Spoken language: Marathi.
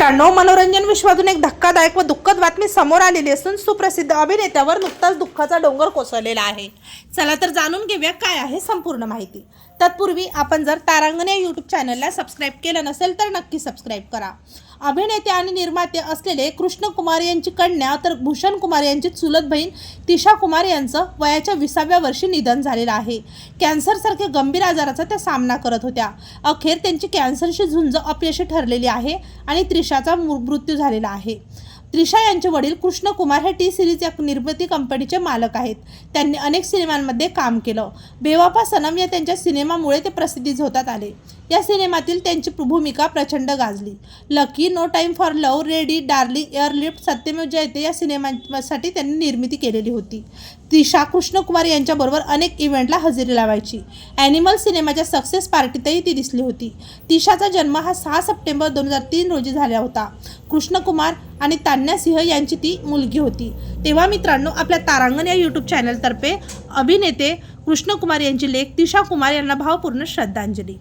मित्रांनो मनोरंजन विश्वातून एक धक्कादायक व दुःखद बातमी समोर आलेली असून सुप्रसिद्ध अभिनेत्यावर नुकताच दुःखाचा डोंगर कोसळलेला आहे. चला तर जाणून घेऊया काय आहे संपूर्ण माहिती. तत्पूर्वी आपण जर तारांगण या यूट्यूब चॅनलला सबस्क्राईब केलं नसेल तर नक्की सबस्क्राईब करा. अभिनेते आणि निर्माते असलेले कृष्ण कुमार यांची कन्या तर भूषण कुमार यांची चुलत बहीण तिशा कुमार यांचं वयाच्या विसाव्या वर्षी निधन झालेलं आहे. कॅन्सरसारख्या गंभीर आजाराचा त्या सामना करत होत्या. अखेर त्यांची कॅन्सरशी झुंज अपयशी ठरलेली आहे आणि त्रिशाचा मृत्यू झालेला आहे. त्रिशा यांचे वडील कृष्ण कुमार हे टी सिरीज या निर्मिती कंपनीचे मालक आहेत. त्यांनी अनेक सिनेमांमध्ये काम केलं. बेवापा सनम या त्यांच्या सिनेमामुळे ते प्रसिद्धी झोतात आले. या सिनेमातील त्यांची भूमिका प्रचंड गाजली. Lucky No Time for Love Ready Darling Airlift Satyamev Jayate या सिनेमासाठी त्यांनी निर्मिती केलेली होती. त्रिशा कृष्णकुमार यांच्याबरोबर अनेक इव्हेंटला हजेरी लावायची. ॲनिमल सिनेमाच्या सक्सेस पार्टीतही ती दिसली होती. तिशाचा जन्म हा सहा सप्टेंबर दोन हजार तीन रोजी झाला होता. कृष्णकुमार आणि तान्या सिंह यांची ती मुलगी होती. तेव्हा मित्रांनो आपल्या तारांगण या यूट्यूब चॅनलतर्फे अभिनेते कृष्णकुमार यांची लेख तिशा कुमार यांना भावपूर्ण श्रद्धांजली.